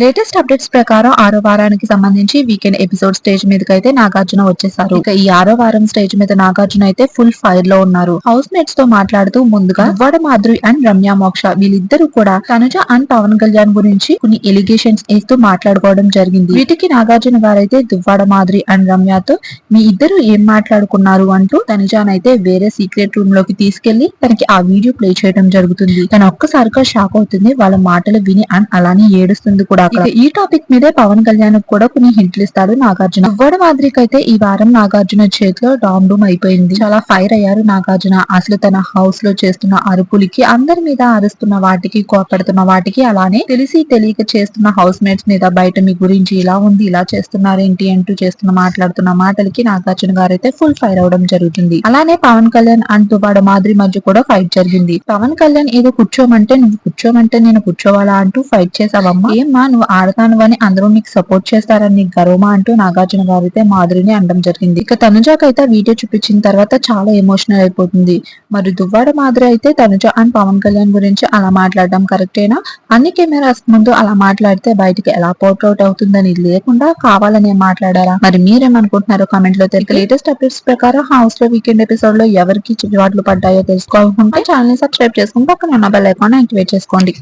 Latest updates ప్రకారం ఆరో వారానికి సంబంధించి వీకెండ్ ఎపిసోడ్ స్టేజ్ మీదకి అయితే నాగార్జున వచ్చేసారు ఇక ఈ ఆరో వారం స్టేజ్ మీద నాగార్జున అయితే ఫుల్ ఫైర్లో ఉన్నారు. హౌస్ మేట్స్తో మాట్లాడుతూ ముందుగా వడ మాధురి అండ్ రమ్య మోక్ష వీళ్ళిద్దరూ కూడా తనుజ అండ్ పవన్ కళ్యాణ్ గురించి కొన్ని ఎలిగేషన్స్ వేస్తూ మాట్లాడుకోవడం జరిగింది. వీటికి నాగార్జున గారైతే దువ్వాడ మాధురి అండ్ రమ్యతో మీ ఇద్దరు ఏం మాట్లాడుకున్నారు అంటూ తనుజానైతే వేరే సీక్రెట్ రూమ్లోకి తీసుకెళ్ళి తనకి ఆ వీడియో ప్లే చేయడం జరుగుతుంది. తను ఒక్కసారిగా షాక్ అవుతుంది. వాళ్ళ మాటలు విని అండ్ అలానే ఏడుస్తుంది కూడా. ఈ టాపిక్ మీదే పవన్ కళ్యాణ్ కూడా కొన్ని హింట్లు ఇస్తాడు నాగార్జున. ఇవ్వడం మాదిరికైతే ఈ వారం నాగార్జున చేతిలో డామ్ డూమ్ అయిపోయింది. చాలా ఫైర్ అయ్యారు నాగార్జున. అసలు తన హౌస్లో చేస్తున్న అరుపులకి అందరి మీద అరుస్తున్న వాటికి కోపడుతున్న వాటికి అలానే తెలిసి తెలియక చేస్తున్న హౌస్ మేట్స్ మీద బయట మీ గురించి ఇలా ఉంది ఇలా చేస్తున్నారేంటి అంటూ చేస్తున్న మాట్లాడుతున్న మాటలకి నాగార్జున గారు అయితే ఫుల్ ఫైర్ అవడం జరుగుతుంది. అలానే పవన్ కళ్యాణ్ అండ్ వాడు మాదిరి మధ్య కూడా ఫైట్ జరిగింది. పవన్ కళ్యాణ్ ఏదో కూర్చోమంటే నువ్వు కూర్చోమంటే నేను కూర్చోవాలా అంటూ ఫైట్ చేసావమ్మా ఏమ్మా నువ్వు ఆడతాను అని అందరూ నీకు సపోర్ట్ చేస్తారని నీకు గర్వమా అంటూ నాగార్జున గారు అయితే మాధురిని అనడం జరిగింది. ఇక తనుజాకైతే వీడియో చూపించిన తర్వాత చాలా ఎమోషనల్ అయిపోతుంది. మరి దువ్వాడ మాధురి అయితే తనుజ అండ్ పవన్ కళ్యాణ్ గురించి అలా మాట్లాడడం కరెక్టేనా అన్ని కెమెరాస్ ముందు అలా మాట్లాడితే బయటికి ఎలా పోర్ట్అవుట్ అవుతుందని లేకుండా కావాలనే మాట్లాడారా? మరి మీరేమనుకుంటున్నారో కామెంట్లో తెలియక లేటెస్ట్ అప్డేట్స్ ప్రకారం హౌస్లో వీకెండ్ ఎపిసోడ్లో ఎవరికి చివాట్లు పడ్డాయో తెలుసుకోవాలనుకుంటే ఛానల్ని సబ్స్క్రైబ్ చేసుకుని పక్కన ఉన్న బెల్ ఐకాన్ యాక్టివేట్ చేసుకోండి.